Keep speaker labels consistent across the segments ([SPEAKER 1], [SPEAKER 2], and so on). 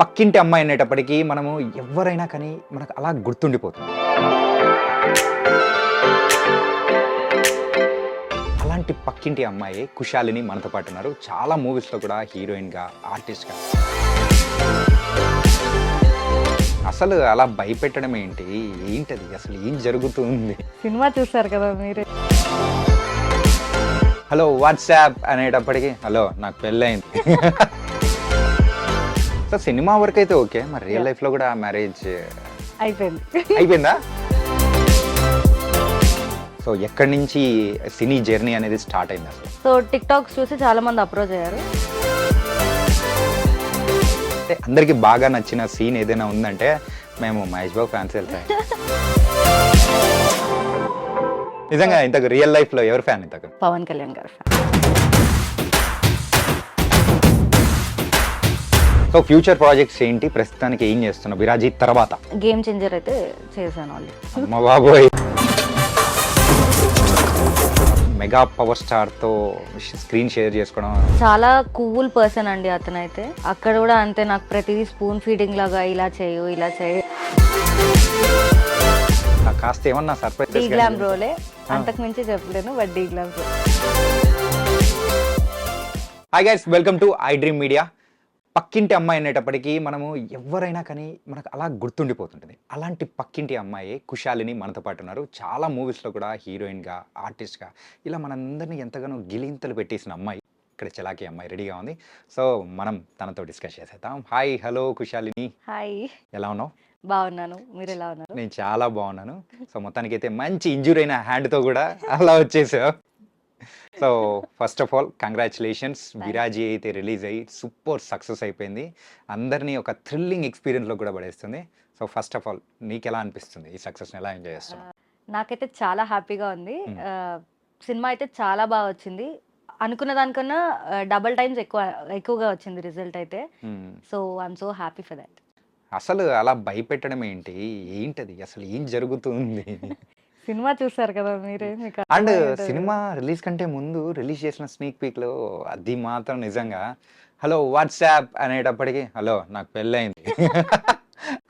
[SPEAKER 1] పక్కింటి అమ్మాయి అనేటప్పటికీ మనము ఎవరైనా కానీ మనకు అలా గుర్తుండిపోతుంది. అలాంటి పక్కింటి అమ్మాయి కుశాలిని మనతో పాటు ఉన్నారు. చాలా మూవీస్లో కూడా హీరోయిన్గా ఆర్టిస్ట్గా. అసలు అలా భయపెట్టడం ఏంటి? ఏంటది? అసలు ఏం జరుగుతుంది?
[SPEAKER 2] సినిమా చూసారు కదా మీరే.
[SPEAKER 1] హలో వాట్సాప్ అనేటప్పటికి హలో నాకు పెళ్ళైంది సో సినిమా వరకు అయితే ఓకే మరి రియల్ లైఫ్లో కూడా మ్యారేజ్
[SPEAKER 2] అయిపోయింది.
[SPEAKER 1] అయిపోయిందా? సో ఎక్కడి నుంచి సినీ జర్నీ అనేది స్టార్ట్ అయింది అసలు?
[SPEAKER 2] సో టిక్ టాక్స్ చూసి చాలా మంది అప్రోచ్ అయ్యారు.
[SPEAKER 1] అంటే అందరికి బాగా నచ్చిన సీన్ ఏదైనా ఉందంటే మేము మహేష్ బాబు ఫ్యాన్స్ వెళ్తాం నిజంగా ఇంతకు రియల్ లైఫ్లో ఎవరు ఫ్యాన్ ఇంతకు?
[SPEAKER 2] పవన్ కళ్యాణ్ గారు
[SPEAKER 1] సో ఫ్యూచర్ ప్రాజెక్ట్స్ ఏంటి? ప్రస్తుతానికి ఏం చేస్తున్నావు? విరాజీ తర్వాత.
[SPEAKER 2] గేమ్ చేంజర్ అయితే చేశాను ఆల్రెడీ
[SPEAKER 1] అమ్మ బాబోయ్. మెగా పవర్ స్టార్తో స్క్రీన్ షేర్ చేసుకోవడం.
[SPEAKER 2] చాలా కూల్ పర్సన్ అండి అతనైతే. అక్కడ కూడా అంతే నాకు ప్రతిదీ స్పూన్ ఫీడింగ్ లాగా ఇలా చేయు ఇలా చేయి.
[SPEAKER 1] నాకు కాస్త ఏమన్నా
[SPEAKER 2] డీ
[SPEAKER 1] సర్ప్రైజ్
[SPEAKER 2] గ్లామ్ రోలే. అంతకు మించి చెప్పలేను but de glam role.
[SPEAKER 1] Hi guys welcome to I dream media పక్కింటి అమ్మాయి అనేటప్పటికీ మనము ఎవరైనా కానీ మనకు అలా గుర్తుండిపోతుంటుంది. అలాంటి పక్కింటి అమ్మాయి కుశాలిని మనతో పాటు ఉన్నారు. చాలా మూవీస్లో కూడా హీరోయిన్గా ఆర్టిస్ట్గా ఇలా మనందరినీ ఎంతగానో గిలింతలు పెట్టేసిన అమ్మాయి ఇక్కడ చలాకి అమ్మాయి రెడీగా ఉంది. సో మనం తనతో డిస్కస్ చేసేద్దాం. Hi hello Kushalini.
[SPEAKER 2] హాయ్.
[SPEAKER 1] ఎలా ఉన్నావు?
[SPEAKER 2] బాగున్నాను. మీరు ఎలా ఉన్నారు?
[SPEAKER 1] నేను చాలా బాగున్నాను. సో మొత్తానికి అయితే మంచి ఇంజూర్ అయిన హ్యాండ్తో కూడా అలా వచ్చేసావు. So first of all congratulations విరాజీ అయితే రిలీజ్ అయ్యి సూపర్ సక్సెస్ అయిపోయింది. అందరినీ ఒక థ్రిల్లింగ్ ఎక్స్పీరియన్స్లో కూడా పడేస్తుంది. సో ఫస్ట్ ఆఫ్ ఆల్ నీకు ఎలా అనిపిస్తుంది ఈ సక్సెస్ని ఎలా ఎంజాయ్ చేస్తున్నావు?
[SPEAKER 2] నాకైతే చాలా హ్యాపీగా ఉంది.
[SPEAKER 1] Hmm.
[SPEAKER 2] సినిమా అయితే చాలా బాగా వచ్చింది. అనుకున్న దానికన్నా డబల్ టైమ్స్ ఎక్కువ ఎక్కువగా వచ్చింది రిజల్ట్ అయితే. So I'm so happy for that
[SPEAKER 1] అసలు అలా భయపెట్టడం ఏంటి? ఏంటది? అసలు ఏం జరుగుతుంది?
[SPEAKER 2] సినిమా చూసారు కదా మీరే మీకు
[SPEAKER 1] అండ్. సినిమా రిలీజ్ కంటే ముందు రిలీజ్ చేసిన స్నీక్ పీక్లో అది మాత్రం నిజంగా హలో వాట్సాప్ అనేటప్పటికి హలో నాకు పెళ్ళైంది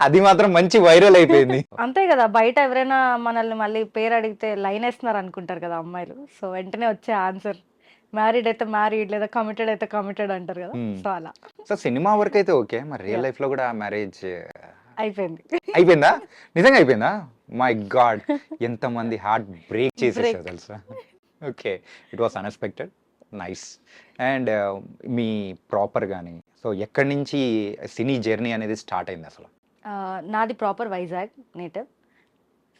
[SPEAKER 1] అది మాత్రం మంచి వైరల్ అయిపోయింది.
[SPEAKER 2] అంతే కదా బయట ఎవరైనా మనల్ని మళ్ళీ పేరు అడిగితే లైన్ వేస్తున్నారు అనుకుంటారు కదా అమ్మాయిలు. సో వెంటనే వచ్చే ఆన్సర్ మ్యారీడ్ అయితే మ్యారీడ్ లేదా కమిటెడ్ అయితే కమిటెడ్ అంటారు కదా. సో అలా.
[SPEAKER 1] సో సినిమా వరకు అయితే ఓకే మరి రియల్ లైఫ్లో కూడా మ్యారేజ్
[SPEAKER 2] అయిపోయింది.
[SPEAKER 1] అయిపోయిందా? నిజంగా అయిపోయిందా? మై గాడ్ ఎంతమంది హార్ట్ బ్రేక్
[SPEAKER 2] Break.
[SPEAKER 1] తెలుసా? Okay it was unexpected nice and me proper కానీ సో ఎక్కడి నుంచి సినీ జర్నీ అనేది స్టార్ట్ అయింది అసలు?
[SPEAKER 2] ఆ, నాది ప్రాపర్ వైజాగ్ నేటివ్.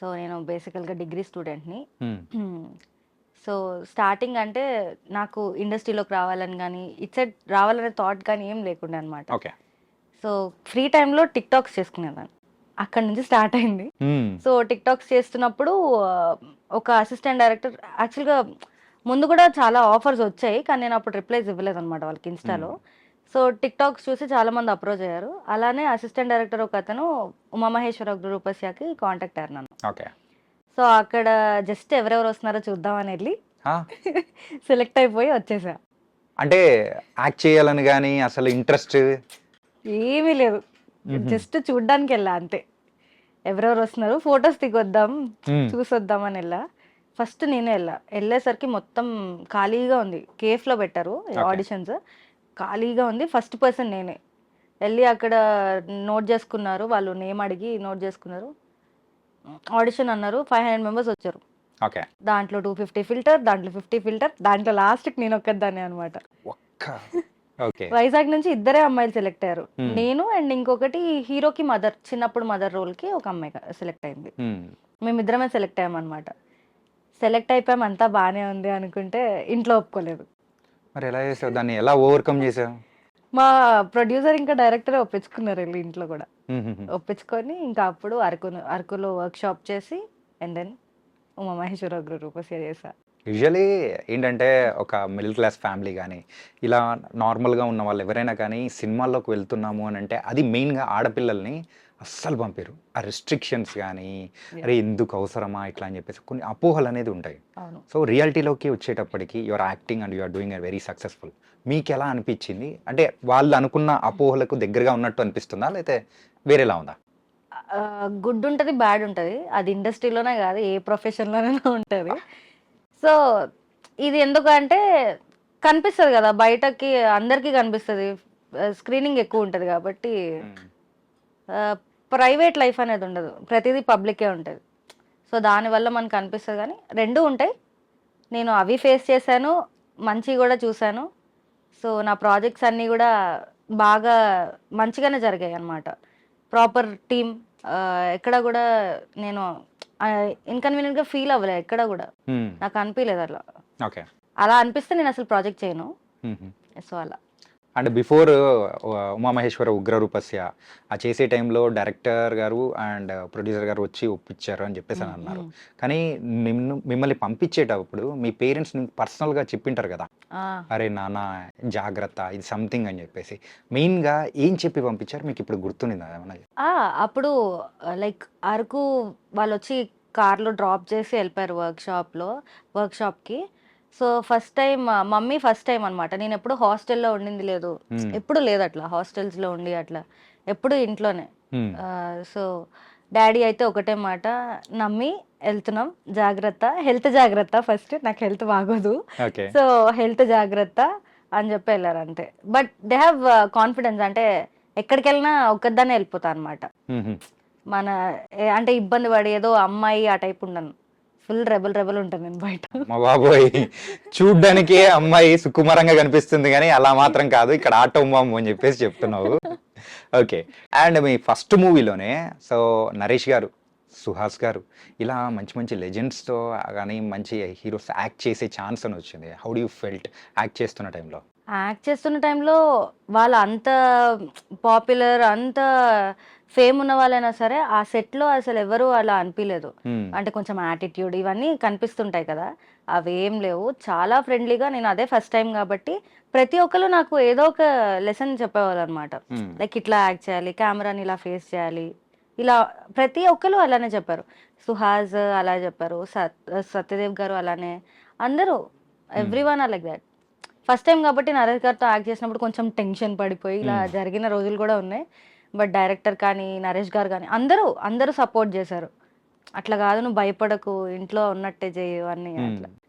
[SPEAKER 2] సో నేను బేసికల్గా డిగ్రీ స్టూడెంట్ని. సో స్టార్టింగ్ అంటే నాకు ఇండస్ట్రీలోకి రావాలని కానీ ఇట్ సైడ్ రావాలనే థాట్ కానీ ఏం లేకుండే అనమాట
[SPEAKER 1] ఓకే
[SPEAKER 2] సో ఫ్రీ టైంలో టిక్ టాక్స్ చేసుకునేదాన్ని. అక్కడ నుంచి స్టార్ట్ అయింది. సో టిక్ టాక్స్ చేస్తున్నప్పుడు ఒక అసిస్టెంట్ డైరెక్టర్ యాక్చువల్గా ముందు కూడా చాలా ఆఫర్స్ వచ్చాయి కానీ నేను అప్పుడు రిప్లైస్ ఇవ్వలేదు అనమాట వాళ్ళకి ఇన్స్టాలో సో టిక్ టాక్స్ చూసి చాలా మంది అప్రోచ్ అయ్యారు. అలానే అసిస్టెంట్ డైరెక్టర్ ఒక అతను ఉమామహేశ్వర రూపస్యాకి కాంటాక్ట్ అయ్యారు నన్ను.
[SPEAKER 1] ఓకే.
[SPEAKER 2] సో అక్కడ జస్ట్ ఎవరెవరు వస్తున్నారో చూద్దామని వెళ్ళి సెలెక్ట్ అయిపోయి వచ్చేసా.
[SPEAKER 1] అంటే యాక్ట్ చేయాలని కానీ అసలు ఇంట్రెస్ట్
[SPEAKER 2] ఏమీ లేదు. జస్ట్ చూడ్డానికి వెళ్ళా అంతే. ఎవరెవరు వస్తున్నారు? ఫొటోస్ దిగొద్దాం చూసొద్దామని వెళ్ళా. ఫస్ట్ నేనే వెళ్ళా. వెళ్ళేసరికి మొత్తం ఖాళీగా ఉంది. కేఫ్లో పెట్టారు ఆడిషన్స్ ఖాళీగా ఉంది. ఫస్ట్ పర్సన్ నేనే. వెళ్ళి అక్కడ నోట్ చేసుకున్నారు. వాళ్ళు నేమ్ అడిగి నోట్ చేసుకున్నారు. ఆడిషన్ అన్నారు. ఫైవ్ హండ్రెడ్ మెంబర్స్ వచ్చారు.
[SPEAKER 1] ఓకే
[SPEAKER 2] దాంట్లో టూ ఫిఫ్టీ ఫిల్టర్ దాంట్లో ఫిఫ్టీ ఫిల్టర్ దాంట్లో లాస్ట్కి నేను ఒక్కదాన్ని అనమాట వైజాగ్ నుంచి ఇద్దరే అమ్మాయిలు సెలెక్ట్ అయ్యారు.
[SPEAKER 1] Hmm.
[SPEAKER 2] నేను అండ్ ఇంకొకటి హీరోకి మదర్ చిన్నప్పుడు మదర్ రోల్కి ఒక అమ్మాయి సెలెక్ట్ అయింది. మేమిద్దరమే సెలెక్ట్ అయ్యామన్నమాట. సెలెక్ట్ అయిపోయాం అంతా బాగానే ఉంది అనుకుంటే ఇంట్లో ఒప్పుకోలేదు.
[SPEAKER 1] మరి ఎలా చేసావు? దాన్ని ఎలా ఓవర్కమ్ చేసావు?
[SPEAKER 2] మా ప్రొడ్యూసర్ ఇంకా డైరెక్టర్ ఒప్పించుకున్నారు వెళ్ళి ఇంట్లో కూడా. ఒప్పించుకొని ఇంకా అప్పుడు అరకు అరకులో వర్క్ షాప్ చేసి అండ్ దెన్ ఉమా మహేశ్వర రూపస్య చేసా
[SPEAKER 1] యూజువలీ ఏంటంటే ఒక మిడిల్ క్లాస్ ఫ్యామిలీ కానీ ఇలా నార్మల్గా ఉన్న వాళ్ళు ఎవరైనా కానీ సినిమాల్లోకి వెళ్తున్నాము అని అంటే అది మెయిన్గా ఆడపిల్లల్ని అస్సలు పంపారు ఆ రెస్ట్రిక్షన్స్ కానీ అరే ఎందుకు అవసరమా ఇట్లా అని చెప్పేసి కొన్ని అపోహలు అనేది ఉంటాయి. సో రియాలిటీలోకి వచ్చేటప్పటికి your acting and you're doing a very successful. మీకు ఎలా అనిపించింది? అంటే వాళ్ళు అనుకున్న అపోహలకు దగ్గరగా ఉన్నట్టు అనిపిస్తుందా? లేకపోతే వేరేలా ఉందా?
[SPEAKER 2] గుడ్ ఉంటుంది బ్యాడ్ ఉంటుంది. అది ఇండస్ట్రీలోనే కాదు ఏ ప్రొఫెషన్లోనైనా ఉంటుంది. సో ఇది ఎందుకంటే కనిపిస్తుంది కదా బయటకి అందరికీ కనిపిస్తుంది. స్క్రీనింగ్ ఎక్కువ ఉంటుంది కాబట్టి ప్రైవేట్ లైఫ్ అనేది ఉండదు. ప్రతిదీ పబ్లికే ఉంటుంది. సో దానివల్ల మనకు అనిపిస్తుంది కానీ రెండు ఉంటాయి. నేను అవి ఫేస్ చేశాను మంచి కూడా చూశాను. సో నా ప్రాజెక్ట్స్ అన్నీ కూడా బాగా మంచిగానే జరిగాయి అన్నమాట ప్రాపర్ టీమ్ ఎక్కడ కూడా నేను ఇన్కన్వీనియంట్గా ఫీల్ అవ్వలే ఎక్కడ కూడా. నాకు అనిపించలేదు
[SPEAKER 1] ఓకే
[SPEAKER 2] అలా అనిపిస్తే నేను అసలు ప్రాజెక్ట్ చేయను. సో అలా.
[SPEAKER 1] అంటే బిఫోర్ ఉమామహేశ్వర ఉగ్రరూపస్య ఆ చేసే టైంలో డైరెక్టర్ గారు అండ్ ప్రొడ్యూసర్ గారు వచ్చి ఒప్పించారు అని చెప్పేసి అని అన్నారు. కానీ నిన్ను మిమ్మల్ని పంపించేటప్పుడు మీ పేరెంట్స్ పర్సనల్గా చెప్పింటారు కదా. అరే నాన్న జాగ్రత్త ఇది సంథింగ్ అని చెప్పేసి. మెయిన్గా ఏం చెప్పి పంపించారు? మీకు ఇప్పుడు గుర్తుండిందా ఏమన్నా?
[SPEAKER 2] అప్పుడు లైక్ అరకు వాళ్ళు వచ్చి కార్లో డ్రాప్ చేసి వెళ్ళిపోయారు వర్క్ షాప్లో వర్క్ షాప్కి so first time mummy first time అనమాట నేను ఎప్పుడు హాస్టల్లో ఉండింది లేదు.
[SPEAKER 1] Hmm.
[SPEAKER 2] ఎప్పుడు లేదు అట్లా హాస్టల్స్లో ఉండి అట్లా. ఎప్పుడు ఇంట్లోనే.
[SPEAKER 1] Hmm.
[SPEAKER 2] సో డాడీ అయితే ఒకటే మాట నమ్మి వెళ్తున్నాం జాగ్రత్త. హెల్త్ జాగ్రత్త ఫస్ట్ నాకు హెల్త్ బాగోదు. సో హెల్త్ జాగ్రత్త అని చెప్పి వెళ్ళారు అంతే బట్ దే హ్యావ్ కాన్ఫిడెన్స్ అంటే ఎక్కడికి వెళ్ళినా ఒక్కదాన్నే వెళ్ళిపోతా అనమాట
[SPEAKER 1] మ్మ్.
[SPEAKER 2] మన అంటే ఇబ్బంది పడి ఏదో అమ్మాయి ఆ టైప్ ఉండను. ఫుల్ రెబల్ రెబల్ ఉంటాను నేను బయట.
[SPEAKER 1] మా బాబోయ్. చూడ్డానికి అమ్మాయి సుకుమారంగా కనిపిస్తుంది కానీ అలా మాత్రం కాదు. ఇక్కడ ఆటో బాంబు అని చెప్పేసి చెప్తున్నావు. ఓకే. అండ్ మీ ఫస్ట్ మూవీలోనే సో నరేష్ గారు సుహాస్ గారు ఇలా మంచి మంచి లెజెండ్స్తో కానీ మంచి హీరోస్ యాక్ట్ చేసే ఛాన్స్ అని వచ్చింది. How do you felt act చేస్తున్న టైంలో?
[SPEAKER 2] యాక్ట్ చేస్తున్న టైంలో వాళ్ళు అంత పాపులర్ అంత ఫేమ్ ఉన్న వాళ్ళైనా సరే ఆ సెట్లో అసలు ఎవరు అలా అనిపించలేదు అంటే కొంచెం యాటిట్యూడ్ ఇవన్నీ కనిపిస్తుంటాయి కదా. అవేం లేవు. చాలా ఫ్రెండ్లీగా నేను అదే ఫస్ట్ టైం కాబట్టి ప్రతి ఒక్కరు నాకు ఏదో ఒక లెసన్ చెప్పేవాళ్ళు అనమాట లైక్ ఇట్లా యాక్ట్ చేయాలి కెమెరాని ఇలా ఫేస్ చేయాలి. ఇలా ప్రతి ఒక్కరు అలానే చెప్పారు. సుహాస్ అలా చెప్పారు సత్ సత్యదేవ్ గారు అలానే. అందరూ every one like that first time కాబట్టి నరేష్ గారితో యాక్ట్ చేసినప్పుడు కొంచెం టెన్షన్ పడిపోయి ఇలా. జరిగిన రోజులు కూడా ఉన్నాయి. బట్ డైరెక్టర్ కానీ నరేష్ గారు కానీ అందరూ అందరూ సపోర్ట్ చేశారు. అట్లా కాదు నువ్వు భయపడకు ఇంట్లో ఉన్నట్టే చేయు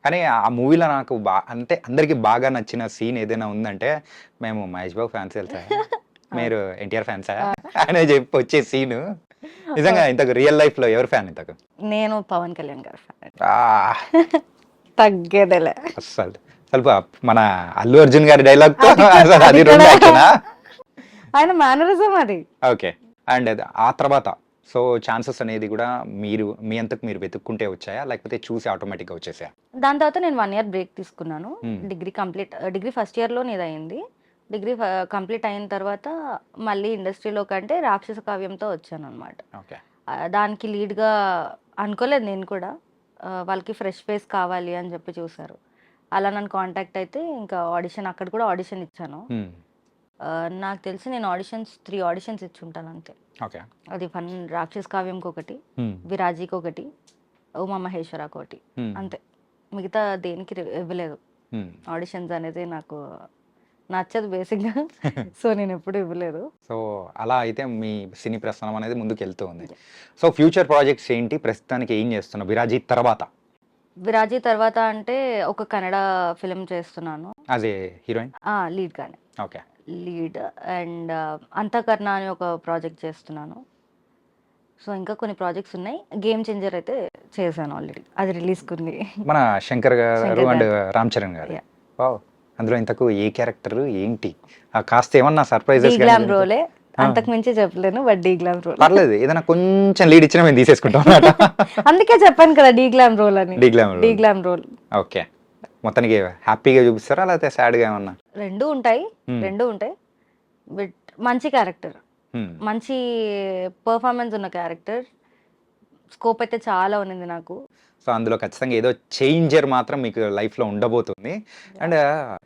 [SPEAKER 1] కానీ ఆ మూవీలో నాకు అంటే అందరికి బాగా నచ్చిన సీన్ ఏదైనా ఉందంటే మేము మహేష్ బాబు ఫ్యాన్స్ వెళ్తాం మీరు ఎన్టీఆర్ ఫ్యాన్స్? అనే చెప్పి వచ్చే సీను. నిజంగా ఇంతకు రియల్ లైఫ్లో ఎవరు ఫ్యాన్ ఇంతకు?
[SPEAKER 2] నేను పవన్ కళ్యాణ్ గారు
[SPEAKER 1] ఫ్యాన్.
[SPEAKER 2] తగ్గేదేలే.
[SPEAKER 1] అసలు అసలు మన అల్లు అర్జున్ గారి డైలాగ్
[SPEAKER 2] అది
[SPEAKER 1] రెండు
[SPEAKER 2] ఆయన మేనరిజం అది.
[SPEAKER 1] ఓకే. అండ్ ఆ తర్వాత సో ఛాన్సెస్ అనేది కూడా మీరు మీ అంతకు మీరు వెతుక్కుంటే వచ్చాయా? లేకపోతే చూసి ఆటోమేటిక్గా వచ్చేసాయా?
[SPEAKER 2] దాని తర్వాత నేను వన్ ఇయర్ బ్రేక్ తీసుకున్నాను. డిగ్రీ కంప్లీట్ డిగ్రీ ఫస్ట్ ఇయర్లో ఇది అయింది డిగ్రీ కంప్లీట్ అయిన తర్వాత మళ్ళీ ఇండస్ట్రీలో కంటే రాక్షస కావ్యంతో వచ్చాను అనమాట
[SPEAKER 1] ఓకే
[SPEAKER 2] దానికి లీడ్గా అనుకోలేదు నేను కూడా. వాళ్ళకి ఫ్రెష్ ఫేస్ కావాలి అని చెప్పి చూసారు అలా నన్ను కాంటాక్ట్ అయితే ఇంకా ఆడిషన్ అక్కడ కూడా ఆడిషన్ ఇచ్చాను. నాకు తెలిసి నేను ఆడిషన్స్ త్రీ ఆడిషన్స్ ఇచ్చుంటాను అంతే.
[SPEAKER 1] ఓకే.
[SPEAKER 2] అది ఫన్ రాక్షస్ కావ్యంకి ఒకటి విరాజీకి ఒకటి ఉమా మహేశ్వరకు ఒకటి అంతే. మిగతా దేనికి ఇవ్వలేదు. ఆడిషన్స్ అనేది నాకు నచ్చదు బేసిక్గా. సో నేను ఎప్పుడు ఇవ్వలేదు.
[SPEAKER 1] సో అలా అయితే మీ సినీ ప్రస్థానం అనేది ముందుకు వెళ్తూ ఉంది సో ఫ్యూచర్ ప్రాజెక్ట్స్ ఏంటి? ప్రస్తుతానికి ఏం చేస్తున్నావు? విరాజీ తర్వాత?
[SPEAKER 2] విరాజీ తర్వాత అంటే ఒక కన్నడ ఫిలిం చేస్తున్నాను.
[SPEAKER 1] ఏ హీరోయిన్
[SPEAKER 2] లీడ్ కానీ
[SPEAKER 1] ఓకే
[SPEAKER 2] లీడ్ అండ్ అంతకర్ణ అని ఒక ప్రాజెక్ట్ చేస్తున్నాను. సో ఇంకా కొన్ని ప్రాజెక్ట్స్ ఉన్నాయి. గేమ్ చేంజర్ అయితే చేశాను ఆల్రెడీ. అది రిలీజ్ ఉంది
[SPEAKER 1] మన శంకర్ గారు అండ్. రామ్ చరణ్ గారు. వావ్. అందులో ఇంతకు ఏ క్యారెక్టర్ ఏంటి? ఆ కాస్త ఏమన్నా సర్ప్రైజెస్
[SPEAKER 2] గ్లామ్ రోలే. అంతకు మించి చెప్పలేను బట్ డీ గ్లామ్ రోల్.
[SPEAKER 1] పర్లేదు. ఏదైనా కొంచెం లీడ్ ఇచ్చినా మేము తీసేసుకుంటాం అన్నమాట.
[SPEAKER 2] అందుకే చెప్పాను కదా డీ గ్లామ్ రోల్ అని.
[SPEAKER 1] De glam
[SPEAKER 2] role.
[SPEAKER 1] ఓకే. మొత్తానికి హ్యాపీగా చూపిస్తారా లేకపోతే సాడ్గా ఏమన్నా?
[SPEAKER 2] రెండు ఉంటాయి. రెండు ఉంటాయి. బట్ మంచి క్యారెక్టర్. మంచి పర్ఫార్మెన్స్ ఉన్న క్యారెక్టర్. స్కోప్ అయితే చాలా ఉన్నింది నాకు.
[SPEAKER 1] సో అందులో ఖచ్చితంగా ఏదో చేంజర్ మాత్రం మీకు లైఫ్లో ఉండబోతుంది. అండ్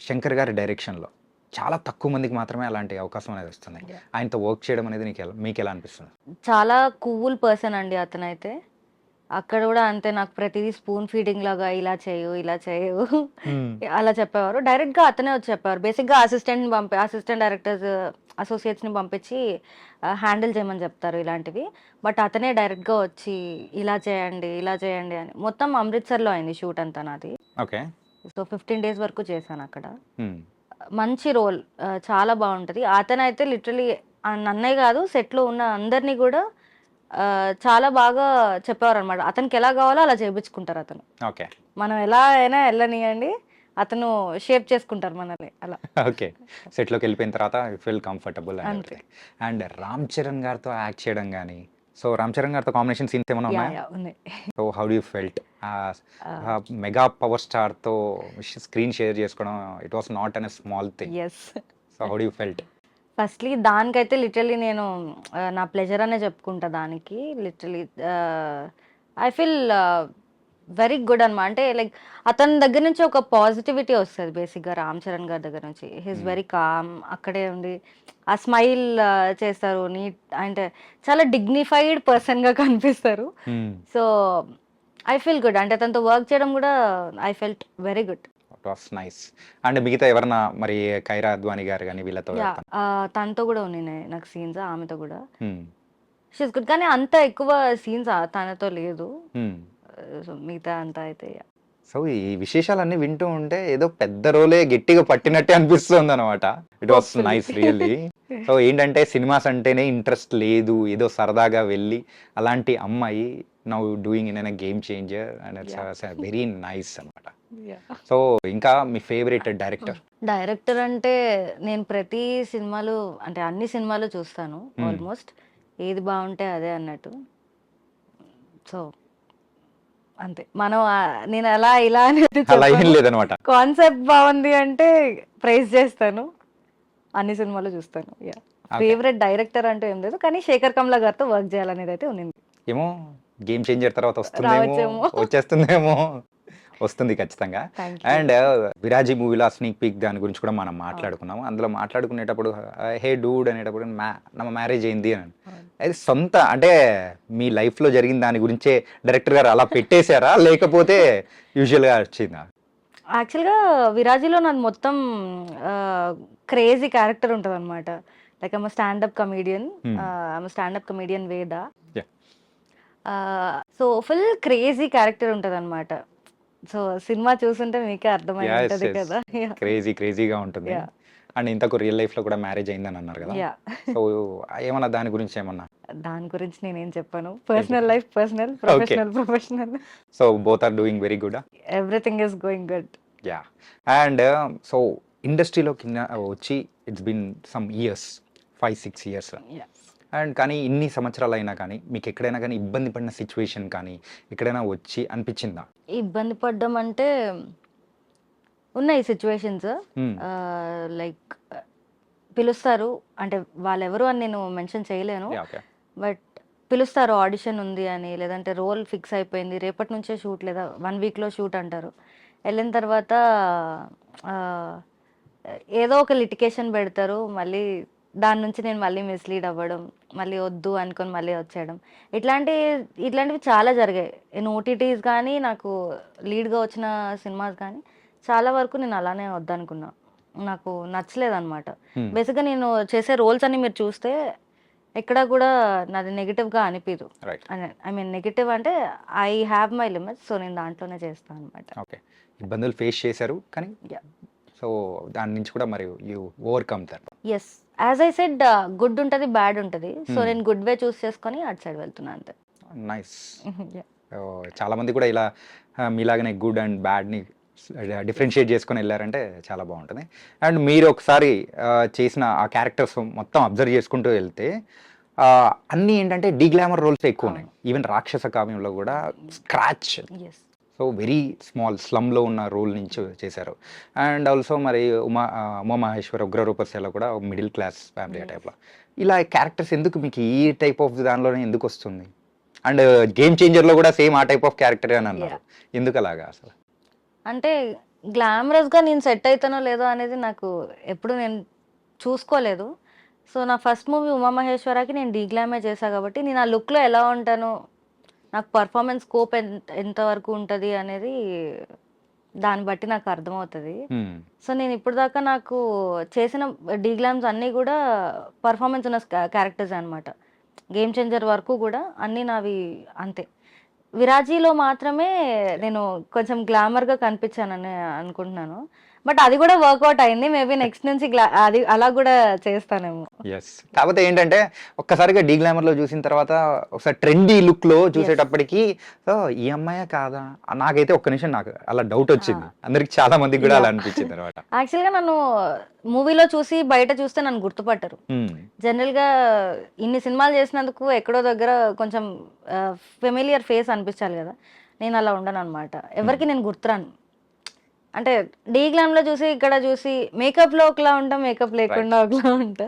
[SPEAKER 1] శంకర్ గారి డైరెక్షన్లో చాలా తక్కువ మందికి మాత్రమే అలాంటి అవకాశం అనేది వస్తుంది. ఆయనతో వర్క్ చేయడం అనేది నీకు ఎలా మీకు ఎలా అనిపిస్తుంది?
[SPEAKER 2] చాలా కూల్ పర్సన్ అండి అతనైతే. అక్కడ కూడా అంతే నాకు ప్రతిదీ స్పూన్ ఫీడింగ్ లాగా ఇలా చేయు ఇలా చేయు. అలా చెప్పేవారు. డైరెక్ట్గా అతనే వచ్చి చెప్పేవారు. బేసిక్గా అసిస్టెంట్ పంపి అసిస్టెంట్ డైరెక్టర్స్ అసోసియేట్స్ని పంపించి హ్యాండిల్ చేయమని చెప్తారు ఇలాంటివి. బట్ అతనే డైరెక్ట్గా వచ్చి ఇలా చేయండి ఇలా చేయండి అని. మొత్తం అమృత్సర్లో అయింది షూట్ అంతా నాది.
[SPEAKER 1] ఓకే.
[SPEAKER 2] సో ఫిఫ్టీన్ డేస్ వరకు చేశాను అక్కడ. మంచి రోల్ చాలా బాగుంటది. అతనైతే లిటరలీ నన్నే కాదు set లో ఉన్న అందరినీ కూడా చాలా బాగా చెప్పేవారు అనమాట అతనికి ఎలా కావాలో అలా చేయించుకుంటారు అతను.
[SPEAKER 1] ఓకే.
[SPEAKER 2] మనం ఎలా అయినా వెళ్ళనియండి అతను షేప్ చేసుకుంటారు మనల్ని అలా.
[SPEAKER 1] ఓకే. సెట్లోకి వెళ్ళిపోయిన తర్వాత ఫీల్ కంఫర్టబుల్
[SPEAKER 2] అంతే.
[SPEAKER 1] అండ్ రామ్ చరణ్ గారితో యాక్ట్ చేయడం కానీ సో రామ్ చరణ్ గారితో కాంబినేషన్ సీన్స్ ఏమైనా
[SPEAKER 2] యా
[SPEAKER 1] ఉన్నాయా?
[SPEAKER 2] యా ఉంది
[SPEAKER 1] so how do felt? Mega power స్టార్తో screen share చేసుకోవడం it was not an small thing. So how do felt?
[SPEAKER 2] Firstly దానికైతే లిటరలీ నేను నా ప్లెజర్ అనే చెప్పుకుంటా దానికి. Literally I feel very good అనమాట అంటే లైక్ అతని దగ్గర నుంచి ఒక పాజిటివిటీ వస్తుంది బేసిక్గా రామ్ చరణ్ గారి దగ్గర నుంచి. హీస్. వెరీ కామ్ అక్కడే ఉండి ఆ స్మైల్ చేస్తారు. నీట్ అంటే చాలా డిగ్నిఫైడ్ పర్సన్గా కనిపిస్తారు. సో ఐ ఫీల్ గుడ్ అంటే తనతో వర్క్ చేయడం కూడా I felt very good
[SPEAKER 1] it was nice and మిగతా ఎవరన్నా మరి కైరా అద్వాని గారు కానీ వీళ్ళతో
[SPEAKER 2] తనతో కూడా ఉన్నాయి నాకు సీన్స్ ఆమెతో కూడా
[SPEAKER 1] Hmm.
[SPEAKER 2] షీస్ గుడ్ కానీ అంత ఎక్కువ సీన్స్ తనతో లేదు
[SPEAKER 1] Hmm.
[SPEAKER 2] సో మిగతా అంతా అయితే.
[SPEAKER 1] సో ఈ విశేషాలన్నీ వింటూ ఉంటే ఏదో పెద్ద రోలే గట్టిగా పట్టినట్టే అనిపిస్తుంది అనమాట it was. Nice really so ఏంటంటే సినిమాస్ అంటేనే ఇంట్రెస్ట్ లేదు ఏదో సరదాగా వెళ్ళి అలాంటి అమ్మాయి now doing in game changer and it's very nice అనమాట. సో ఇంకా మీ ఫేవరెట్ డైరెక్టర్
[SPEAKER 2] డైరెక్టర్ అంటే నేను ప్రతి సినిమాలు అంటే అన్ని సినిమాలు చూస్తాను
[SPEAKER 1] Hmm.
[SPEAKER 2] ఆల్మోస్ట్ ఏది బాగుంటే అదే అన్నట్టు. సో అంతే. మనం నేను అలా ఇలా అనేది
[SPEAKER 1] లేదనమాట.
[SPEAKER 2] కాన్సెప్ట్ బాగుంది అంటే ప్రైజ్ చేస్తాను. అన్ని సినిమాలు చూస్తాను. యా ఫేవరెట్ డైరెక్టర్ అంటూ ఏం లేదు కానీ శేఖర్ కమలా గారితో వర్క్ చేయాలనేది అయితే ఉంది
[SPEAKER 1] ఏమో గేమ్ చేంజర్ తర్వాత వస్తుందేమో. వచ్చేస్తుందేమో వస్తుంది ఖచ్చితంగా. అండ్ విరాజీ మూవీలో స్నీక్ పీక్ దాని గురించి కూడా మనం మాట్లాడుకున్నాము. అందులో మాట్లాడుకునేటప్పుడు హే డూడ్ అనేటప్పుడు నమ్మ మ్యారేజ్ అయింది అని. అది సొంత అంటే మీ life లో జరిగిన దాని గురించే డైరెక్టర్ గారు అలా పెట్టేశారా? లేకపోతే usual గా వచ్చిందా?
[SPEAKER 2] యాక్చువల్గా విరాజీలో నాది మొత్తం క్రేజీ క్యారెక్టర్ ఉంటుంది అనమాట like I'm standup comedian. I'm standup comedian Veda. So full crazy character ఉంటుంది అనమాట సో సినిమా చూస్తుంటే మీకే అర్థమై ఉంటుంది. కదా.
[SPEAKER 1] క్రేజీ క్రేజీగా ఉంటుంది. అండ్ ఇంతకు రియల్ లైఫ్లో కూడా మ్యారేజ్ అయిందని అన్నారు కదా.
[SPEAKER 2] యా
[SPEAKER 1] సో ఏమన్నా దాని గురించి ఏమన్నా?
[SPEAKER 2] దాని గురించి నేనేం చెప్పాను. Personal life personal professional professional
[SPEAKER 1] so both are doing very good
[SPEAKER 2] everything is going good
[SPEAKER 1] yeah and so ఇండస్ట్రీలో కింద వచ్చి it's been some years five six years and కానీ ఇన్ని సంవత్సరాలు అయినా కానీ మీకు ఎక్కడైనా కానీ ఇబ్బంది పడిన సిచ్యువేషన్ కానీ ఎక్కడైనా వచ్చి అనిపించిందా?
[SPEAKER 2] ఇబ్బంది పడ్డం అంటే ఉన్నాయి సిచ్యువేషన్స్. లైక్ పిలుస్తారు. అంటే వాళ్ళెవరు అని నేను మెన్షన్ చేయలేను. బట్ పిలుస్తారు ఆడిషన్ ఉంది అని లేదంటే రోల్ ఫిక్స్ అయిపోయింది. రేపటి నుంచే షూట్ లేదా వన్ వీక్లో షూట్ అంటారు. వెళ్ళిన తర్వాత ఏదో ఒక లిటికేషన్ పెడతారు. మళ్ళీ దాని నుంచి నేను మళ్ళీ మిస్లీడ్ అవ్వడం. మళ్ళీ వద్దు అనుకొని మళ్ళీ వచ్చేయడం. ఇట్లాంటి ఇట్లాంటివి చాలా జరిగాయి. నేను ఓటీటీస్ కానీ నాకు లీడ్గా వచ్చిన సినిమాస్ కానీ చాలా వరకు నేను అలానే వద్దనుకున్నా. నాకు నచ్చలేదు అనమాట. బేసిక్గా నేను చేసే రోల్స్ అన్ని మీరు చూస్తే ఎక్కడ కూడా నాది నెగిటివ్గా అనిపించదు
[SPEAKER 1] రైట్
[SPEAKER 2] ఐ మీన్ నెగిటివ్ అంటే I have my limits so నేను దాంట్లోనే చేస్తాను అనమాట
[SPEAKER 1] ఓకే. ఇబ్బందులు ఫేస్ చేశారు కానీ. సో దాని నుంచి కూడా మరి you overcome that
[SPEAKER 2] yes as I said good ఉంటుంది బ్యాడ్ ఉంటుంది. So
[SPEAKER 1] Hmm.
[SPEAKER 2] నేను గుడ్ వే చూస్ చేసుకొని అటు సైడ్ వెళ్తున్నాను అంతే.
[SPEAKER 1] నైస్. చాలా మంది కూడా ఇలా మీలాగనే గుడ్ అండ్ బ్యాడ్ని డిఫరెన్షియేట్ చేసుకొని వెళ్ళారంటే చాలా బాగుంటుంది. అండ్ మీరు ఒకసారి చేసిన ఆ క్యారెక్టర్స్ మొత్తం అబ్జర్వ్ చేసుకుంటూ వెళ్తే అన్నీ ఏంటంటే డీగ్లామర్ రోల్స్ ఎక్కువ ఉన్నాయి. ఈవెన్ రాక్షస కావ్యంలో కూడా scratch
[SPEAKER 2] yes
[SPEAKER 1] so very small స్లమ్లో ఉన్న రోల్ నుంచి చేశారు. అండ్ ఆల్సో మరి ఉమా ఉమా మహేశ్వర ఉగ్రరూపస్యలో కూడా మిడిల్ క్లాస్ ఫ్యామిలీ. టైప్లో. ఇలా క్యారెక్టర్స్ ఎందుకు మీకు ఈ టైప్ ఆఫ్ దానిలోనే ఎందుకు వస్తుంది? అండ్ గేమ్ చేంజర్లో కూడా సేమ్ ఆ టైప్ ఆఫ్ క్యారెక్టర్ అని అన్నారు. ఎందుకు అలాగా అసలు?
[SPEAKER 2] అంటే గ్లామరస్గా నేను సెట్ అవుతానో లేదో అనేది నాకు ఎప్పుడు నేను చూసుకోలేదు. సో నా ఫస్ట్ మూవీ ఉమామహేశ్వరకి నేను డీగ్లామే చేశా కాబట్టి నేను ఆ లుక్లో ఎలా ఉంటాను నాకు పర్ఫార్మెన్స్ స్కోప్ ఎంత ఎంతవరకు ఉంటుంది అనేది దాన్ని బట్టి నాకు అర్థమవుతుంది. సో నేను ఇప్పుడు దాకా నాకు చేసిన డీగ్లామ్స్ అన్నీ కూడా పర్ఫార్మెన్స్ ఉన్న క్యారెక్టర్స్ అనమాట గేమ్ చేంజర్ వరకు కూడా అన్నీ నావి అంతే. విరాజీలో మాత్రమే నేను కొంచెం గ్లామర్గా కనిపించానని అనుకుంటున్నాను. బట్ అది కూడా వర్కౌట్ అయింది. మేబీ నెక్స్ట్ నుంచి అది అలా కూడా చేస్తానేమో.
[SPEAKER 1] ఎస్ కాకపోతే ఏంటంటే ఒక్కసారిగా డీ గ్లామర్లో చూసిన తర్వాత ఒకసారి ట్రెండీ లుక్లో చూసేటప్పటికి "ఓ, ఈ అమ్మాయే కాదా? నాకైతే ఒక్క నిమిషం నాకు అలా డౌట్ వచ్చింది. అందరికి చాలా మందికి కూడా అలా అనిపించింది అనమాట
[SPEAKER 2] యాక్చువల్గా నన్ను మూవీలో చూసి బయట చూస్తే నన్ను గుర్తుపట్టరు. జనరల్గా ఇన్ని సినిమాలు చేసినందుకు ఎక్కడో దగ్గర కొంచెం ఫెమిలియర్ ఫేస్ అనిపించాలి కదా. నేను అలా ఉండను అనమాట ఎవరికి నేను గుర్తురాను. అంటే డీ గ్లామ్లో చూసి ఇక్కడ చూసి మేకప్లో ఒకలా ఉంటా మేకప్ లేకుండా ఒకలా ఉంటా.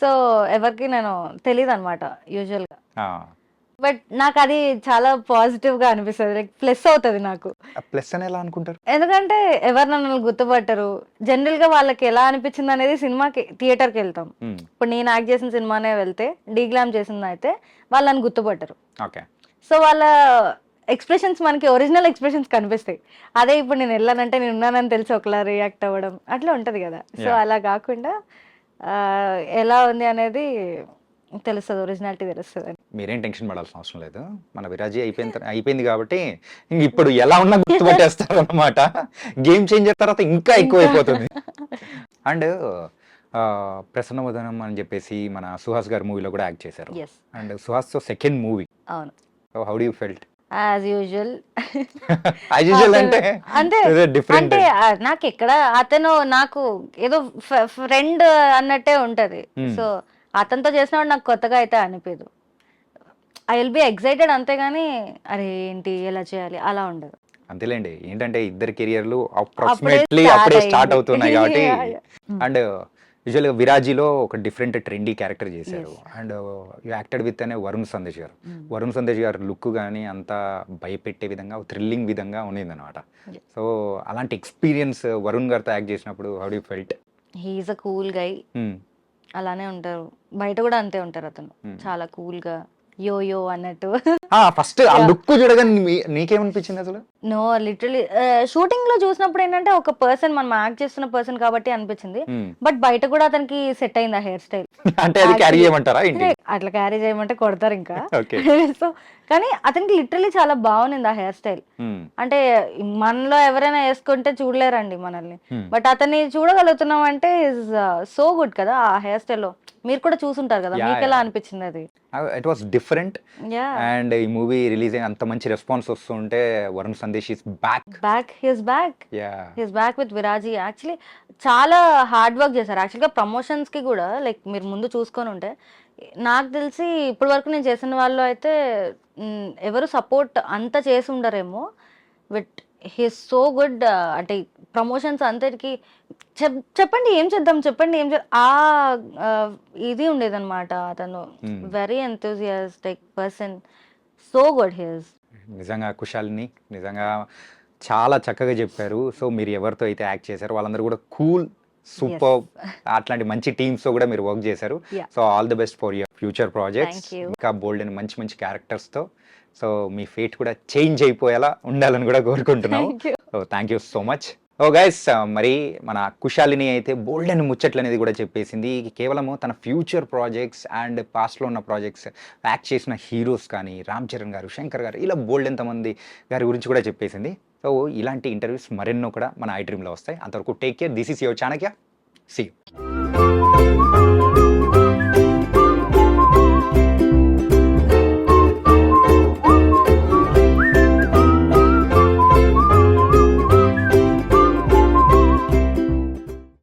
[SPEAKER 2] సో ఎవరికి నేను తెలియదు అనమాట యూజువల్గా బట్ నాకు అది చాలా పాజిటివ్గా అనిపిస్తుంది. లైక్ ప్లస్ అవుతుంది నాకు.
[SPEAKER 1] ప్లస్ అని ఎలా అనుకుంటారు?
[SPEAKER 2] ఎందుకంటే ఎవరు నన్ను గుర్తుపట్టరు. జనరల్గా వాళ్ళకి ఎలా అనిపించింది అనేది సినిమాకి థియేటర్కి వెళ్తాం.
[SPEAKER 1] మ్మ్.
[SPEAKER 2] ఇప్పుడు నేను యాక్ట్ చేసిన సినిమానే వెళ్తే డీగ్లామ్ చేసింది అయితే వాళ్ళని గుర్తుపట్టరు.
[SPEAKER 1] ఓకే
[SPEAKER 2] సో వాళ్ళ ఎక్స్ప్రెషన్స్ మనకి ఒరిజినల్ ఎక్స్ప్రెషన్స్ కనిపిస్తాయి. అదే ఇప్పుడు నేను వెళ్ళానంటే నేను ఉన్నానని తెలిసి ఒకలా రియాక్ట్ అవ్వడం అట్లా ఉంటుంది కదా. సో. అలా కాకుండా ఎలా ఉంది అనేది తెలుస్తుంది ఒరిజినాలిటీ తెలుస్తుంది.
[SPEAKER 1] మీరేం టెన్షన్ పడాల్సిన అవసరం లేదు. మన విరాజీ అయిపోయిన అయిపోయింది కాబట్టి ఇంక ఇప్పుడు ఎలా ఉన్నా గుర్తుపట్టేస్తారు అనమాట గేమ్ చేంజర్ తర్వాత ఇంకా ఎక్కువ అయిపోతుంది అండ్ ప్రసన్న వదనం అని చెప్పేసి మన సుహాస్ గారి మూవీలో కూడా యాక్ట్ చేశారు. అండ్ సుహాస్ సెకండ్ మూవీ
[SPEAKER 2] అవును.
[SPEAKER 1] How do felt
[SPEAKER 2] as usual
[SPEAKER 1] as usual అంటే
[SPEAKER 2] అంటే నాకు ఎక్కడ అతను నాకు ఏదో ఫ్రెండ్ అన్నట్టే ఉంటది.
[SPEAKER 1] Hmm.
[SPEAKER 2] సో అతనితో చేసినప్పుడు నాకు కొత్తగా అయితే అనిపించదు ఐ విల్ బి ఎక్సైటెడ్ అంతేగాని అరే ఏంటి ఎలా చేయాలి? అలా ఉండదు.
[SPEAKER 1] అంతేలేండి. ఏంటంటే ఇద్దరు కెరియర్లు అప్రాక్సిమేట్లీ అప్పుడే. స్టార్ట్ అవుతున్నాయి కాబట్టి. అండ్ యూజువల్గా విరాజీలో ఒక డిఫరెంట్ ట్రెండీ క్యారెక్టర్ చేశారు. అండ్ యూ యాక్టెడ్ విత్ అనే వరుణ్ సందేశ్ గారు. వరుణ్ సందేశ్ గారు లుక్ కానీ అంతా భయపెట్టే విధంగా థ్రిల్లింగ్ విధంగా ఉండేది అనమాట
[SPEAKER 2] Yeah.
[SPEAKER 1] సో అలాంటి ఎక్స్పీరియన్స్ వరుణ్ గారితో యాక్ట్ చేసినప్పుడు how do felt
[SPEAKER 2] he's a cool guy అలానే ఉంటారు. బయట కూడా అంతే ఉంటారు అతను.
[SPEAKER 1] Hmm.
[SPEAKER 2] చాలా కూల్ గా యో యో అన్నట్టు
[SPEAKER 1] ఫస్ట్ ఆ. లుక్ చూడగానే నీకేమనిపించింది అసలు?
[SPEAKER 2] నో లిటరలీ షూటింగ్లో చూసినప్పుడు ఏంటంటే ఒక పర్సన్ మనం యాక్ట్ చేస్తున్న పర్సన్ కాబట్టి అనిపించింది.
[SPEAKER 1] Hmm.
[SPEAKER 2] బట్ బయట కూడా అతనికి సెట్ అయింది ఆ హెయిర్ స్టైల్
[SPEAKER 1] అంటే అది క్యారీ చేయమంటారా
[SPEAKER 2] అట్లా క్యారీ చేయమంటే కొడతారు ఇంకా. సో కానీ అతనికి లిటరలీ చాలా బాగుంది ఆ హెయిర్ స్టైల్ అంటే మనలో ఎవరైనా వేసుకుంటే చూడలేరండి మనల్ని. బట్ అతన్ని చూడగలుగుతున్నాం అంటే ఇస్ సో గుడ్ కదా ఆ హెయిర్ స్టైల్లో. మీరు కూడా చూసుంటారు కదా మీకు ఎలా. అనిపించింది అది?
[SPEAKER 1] ఇట్ వాస్ డిఫరెంట్ అండ్ ఈ మూవీ రిలీజ్ అయిన అంత మంచి రెస్పాన్స్ వస్తుంటే Varun Sandesh is back
[SPEAKER 2] back his back his back with Viraaji actually చాలా హార్డ్ వర్క్ చేశారు. యాక్చువల్గా ప్రమోషన్స్కి కూడా లైక్ మీరు ముందు చూసుకొని ఉంటే నాకు తెలిసి ఇప్పటి వరకు నేను చేసిన వాళ్ళు అయితే ఎవరు సపోర్ట్ అంత చేసి ఉండరేమో. బట్ హిస్ సో గుడ్ అంటే ప్రమోషన్స్ అంతటికి చెప్ చెప్పండి ఏం చేద్దాం చెప్పండి ఏం చేద్దాం ఆ ఇది ఉండేదన్నమాట. అతను. Very enthusiastic person so good his
[SPEAKER 1] నిజంగా కుశాలిని నిజంగా చాలా చక్కగా చెప్పారు. సో మీరు ఎవరితో అయితే యాక్ట్ చేశారో వాళ్ళందరూ కూడా కూల్ సూపర్ అట్లాంటి మంచి టీమ్స్తో కూడా మీరు వర్క్ చేశారు. So all the best for your future projects. ఇంకా బోల్డ్ అండ్ మంచి మంచి characters తో. సో మీ ఫేట్ కూడా చేంజ్ అయిపోయేలా ఉండాలని కూడా
[SPEAKER 2] you
[SPEAKER 1] so thank you so much oh guys మరి మన కుశాలిని అయితే బోల్డ్ అండ్ ముచ్చట్లు అనేది కూడా చెప్పేసింది. కేవలము తన ఫ్యూచర్ ప్రాజెక్ట్స్ అండ్ పాస్ట్లో ఉన్న ప్రాజెక్ట్స్ యాక్ట్ చేసిన హీరోస్ కానీ రామ్ చరణ్ గారు శంకర్ గారు ఇలా బోల్డ్ ఎంతమంది గారి గురించి కూడా చెప్పేసింది. సో ఇలాంటి ఇంటర్వ్యూస్ మరెన్నో కూడా మన ఐ డ్రీమ్లో వస్తాయి. అంతవరకు take care. This is your Chanakya. C